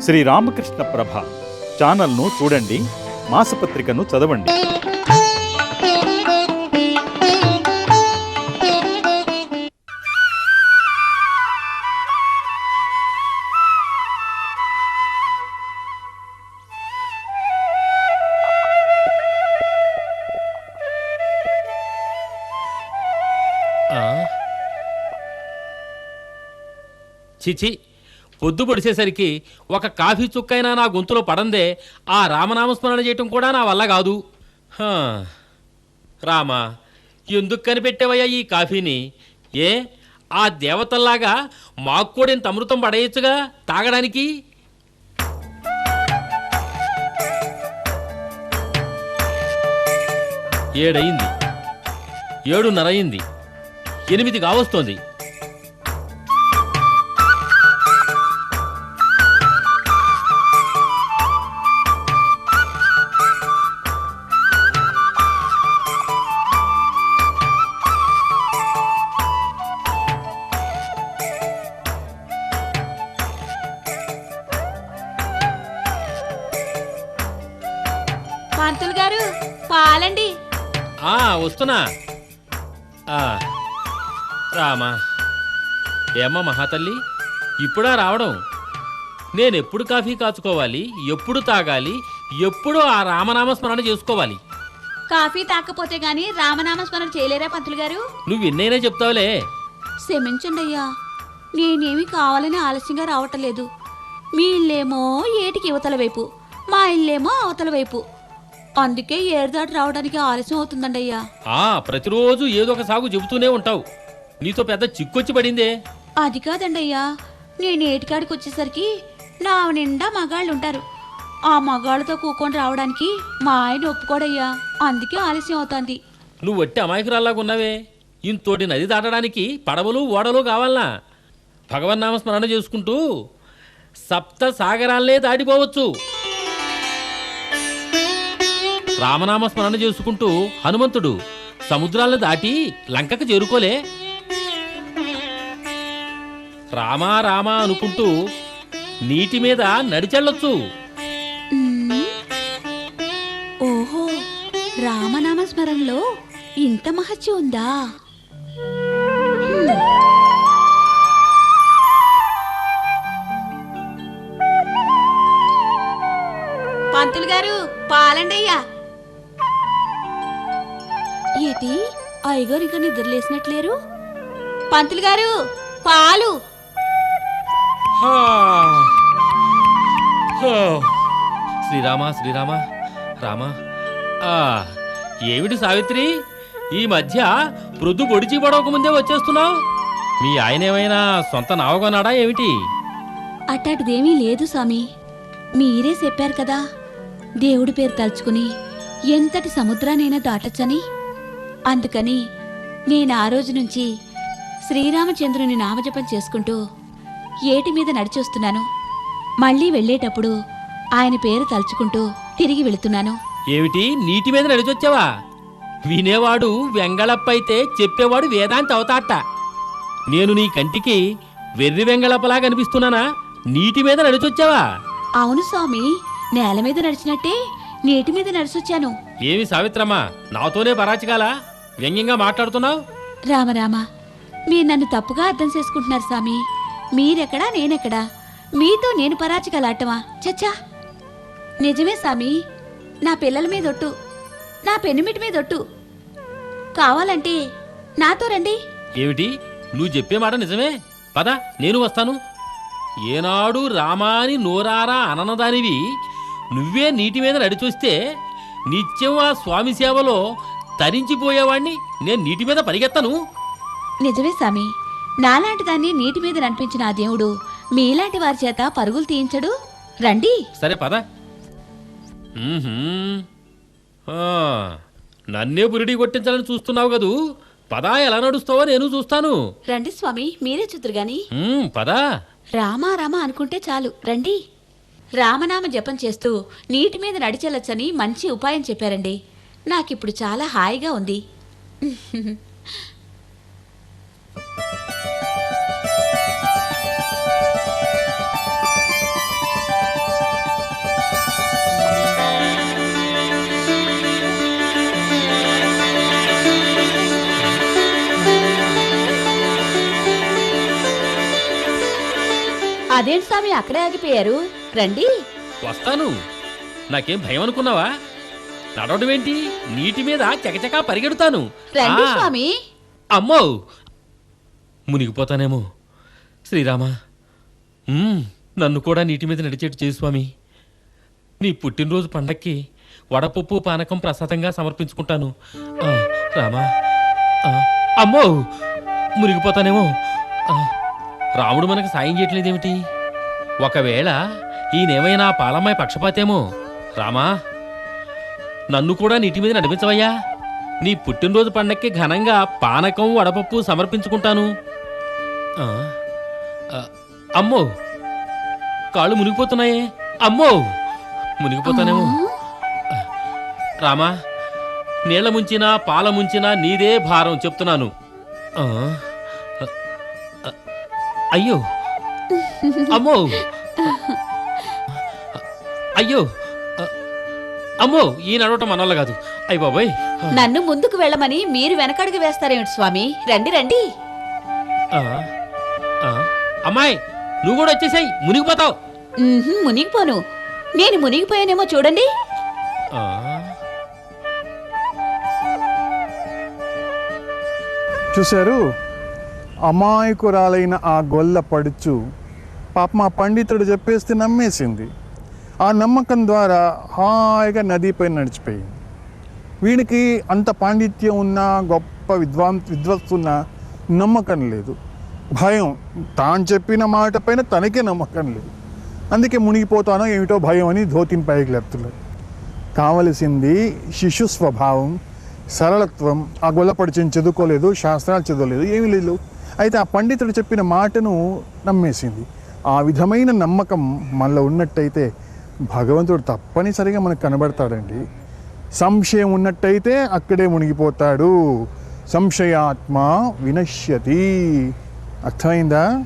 శ్రీ రామకృష్ణ ప్రభ ఛానల్ను చూడండి మాసపత్రికను చదవండి ఆ? చిచి పొద్దు పొడిసేసరికి ఒక కాఫీ చుక్కైనా నా గొంతులో పడందే ఆ రామనామస్మరణ చేయటం కూడా నా వల్ల కాదు. రామా ఎందుకు కనిపెట్టేవయ్యా ఈ కాఫీని? ఏ? ఆ దేవతల్లాగా మాకు కూడా ఇంత అమృతం పడేయచ్చుగా తాగడానికి? ఏడయింది. ఏడున్నరయింది. ఎనిమిది కావస్తోంది గారు పాలండి. ఆ వస్తున్నా. ఆ, రామా. ఏమ్మా మహాతల్లి ఇప్పుడా రావడం? నేనెప్పుడు కాఫీ కాచుకోవాలి ఎప్పుడు తాగాలి ఎప్పుడు ఆ రామనామ స్మరణ చేసుకోవాలి. కాఫీ తాకపోతే గాని రామనామస్మరణ చేయలేరా పంతులు గారు? నువ్వు ఎన్నైనా చెప్తావులే. క్షమించండి అయ్యా నేనేమి కావాలని ఆలస్యంగా రావటం లేదు. మీ ఇల్లేమో ఏటికి యువతల వైపు మా ఇల్లేమో అవతల వైపు. అందుకే ఏరు దాటి రావడానికి ఆలస్యం అవుతుందండి అయ్యా. ఆ ప్రతిరోజు ఏదో ఒక సాగు చెబుతూనే ఉంటావు. నీతో పెద్ద చిక్కొచ్చి పడిందే. అది కాదండి అయ్యా. నేను ఏటికాడికి వచ్చేసరికి నా నిండా మగాళ్ళు ఉంటారు. ఆ మగాళ్ళతో కూకొని రావడానికి మా ఆయన ఒప్పుకోడయ్యా. అందుకే ఆలస్యం అవుతుంది. నువ్వు వట్టి అమాయకురాల్లాగా ఉన్నావే. ఇంతోటి నది దాటడానికి పడవలు ఓడలు కావాలనా? భగవన్నామ స్మరణ చేసుకుంటూ సప్త సాగరాలనే దాటిపోవచ్చు. రామనామ స్మరణ చేసుకుంటూ హనుమంతుడు సముద్రాలను దాటి లంకకు చేరుకోలే రామా రామా అనుకుంటూ నీటి మీద నడిచెళ్ళొచ్చు. ఓహో రామనామ స్మరణలో ఇంత మహత్యం ఉందా. పంతులు గారు పాలండయ్యా ఏటి? అయ్యగారు ఇంకా నిద్రలేసినట్లేరు పంతులు గారు పాలు. శ్రీరామ శ్రీరామ రామ. ఆ, ఏమిటి సావిత్రి? ఈ మధ్య ప్రొద్దు పొడిచి పడవక ముందే వచ్చేస్తున్నావు. మీ ఆయన ఏమైనా సొంత నావగొన్నాడా ఏమిటి? అట్టాటిదేమీ లేదు స్వామి. మీరే చెప్పారు కదా. దేవుడి పేరు తలుచుకుని ఎంతటి సముద్రానైనా దాటొచ్చని. అందుకని నేను ఆ రోజు నుంచి శ్రీరామచంద్రుని నామజపం చేసుకుంటూ ఏటి మీద నడిచొస్తున్నాను. మళ్ళీ వెళ్ళేటప్పుడు ఆయన పేరు తలుచుకుంటూ తిరిగి వెళుతున్నాను. ఏమిటి? నీటి మీద నడిచొచ్చావా? వినేవాడు వెంగళప్ప అయితే చెప్పేవాడు వేదాంతి అవతాట నేను నీ కంటికి వెర్రి వెంగళప్పలా కనిపిస్తున్నానా నీటి మీద నడిచొచ్చావా? అవును స్వామి నేల మీద నడిచినట్టే నీటి మీద నడిచొచ్చాను. ఏమి సావిత్రమ్మా నాతోనే పరాచిగాలా వ్యంగ్యంగా మాట్లాడుతున్నావు? రామరామ మీరు నన్ను తప్పుగా అర్థం చేసుకుంటున్నారు స్వామి. మీరెక్కడా నేనెక్కడా? మీతో నేను పరాచకలాటమా చచ్చా! నిజమే స్వామి నా పిల్లల మీదొట్టు నా పెనిమిటి మీదొట్టు కావాలంటే నాతో రండి. ఏమిటి? నువ్వు చెప్పే మాట నిజమే? పద నేను వస్తాను. ఏనాడు రామాని నోరారా అననదానివి నువ్వే నీటి మీద నడిచొస్తే నిత్యం ఆ స్వామి సేవలో తరించిపోయేవాణ్ణి నేను నీటి మీద పరిగెత్తను. నిజమే స్వామి నాలాంటి దాన్ని నీటి మీద నడిపించిన ఆ దేవుడు మీలాంటి వారి చేత పరుగులు తీయించడు? రండి. సరే పద. మ్మ్హ్మ్. ఆ, నన్నే బురిడి కొట్టించాలని చూస్తున్నావు కదూ? పద ఎలా నడుస్తావో నేను చూస్తాను. రండి స్వామి మీరే చూతురు గాని మ్మ్, పద. రామా రామ అనుకుంటే చాలు. రండి. రామనామ జపం చేస్తూ నీటి మీద నడిచెళ్ళొచ్చని మంచి ఉపాయం చెప్పారండి. నాకిప్పుడు చాలా హాయిగా ఉంది. అదేంటి స్వామి అక్కడే ఆగిపోయారు? రండి. వస్తాను. నాకేం భయం అనుకున్నావా నడవడం ఏంటి? నీటి మీద చకచకా పరిగెడతాను. రండి ఆ, స్వామి. అమ్మో! మునిగిపోతానేమో. శ్రీరామ మ్మ్, నన్ను కూడా నీటి మీద నడిచేట్టు చేయి స్వామి. నీ పుట్టినరోజు పండక్కి వడపప్పు పానకం ప్రసాదంగా సమర్పించుకుంటాను. ఆ, రామా ఆ, అమ్మో! మునిగిపోతానేమో. ఆ, రాముడు మనకు సాయం చేయట్లేదేమిటి? ఒకవేళ ఈయనేమైనా పాలమ్మాయి పక్షపాతేమో. రామా నన్ను కూడా నీటి మీద నడిపించవయ్యా. నీ పుట్టినరోజు పండక్కి ఘనంగా పానకం వడపప్పు సమర్పించుకుంటాను. అమ్మో. కాళ్ళు మునిగిపోతున్నాయే. అమ్మో. మునిగిపోతానేమో. రామా నీళ్ళ ముంచినా పాల ముంచినా నీదే భారం చెప్తున్నాను. అయ్యో. అమ్మో. అయ్యో. అమ్మో ఈ నడవటం మనల్ల కాదు. అయ్య బాబాయ్. నన్ను ముందుకు వెళ్ళమని మీరు వెనకడుగు వేస్తారేమిటి స్వామి? రండి రండి. ఆ, ఆ, అమ్మాయి నువ్వు కూడా వచ్చేసాయి మునిగిపోతావు. ఉహుం, మునిగిపోను. నేను మునిగిపోయానేమో చూడండి. ఆ, చూశారు? అమాయకురాలైన ఆ గొల్ల పడుచు పాప మా పండితుడు చెప్పేస్తే నమ్మేసింది. ఆ నమ్మకం ద్వారా హాయిగా నదిపై నడిచిపోయింది వీడికి అంత పాండిత్యం ఉన్న గొప్ప విద్వాం విద్వత్తున్న నమ్మకం లేదు. భయం తాను చెప్పిన మాట పైన తనకే నమ్మకం లేదు. అందుకే మునిగిపోతానో ఏమిటో భయం అని ధోతిని పైకి లేపుతున్నాడు కావలసింది శిశు స్వభావం సరళత్వం ఆ గొల్లపడిచిన చదువుకోలేదు శాస్త్రాలు చదవలేదు ఏమీ లేదు. అయితే ఆ పండితుడు చెప్పిన మాటను నమ్మేసింది. ఆ విధమైన నమ్మకం మనలో ఉన్నట్టయితే భగవంతుడు తప్పనిసరిగా మనకు కనబడతాడండి. సంశయం ఉన్నట్టయితే అక్కడే మునిగిపోతాడు. సంశయాత్మ వినశ్యతి. అర్థమైందా?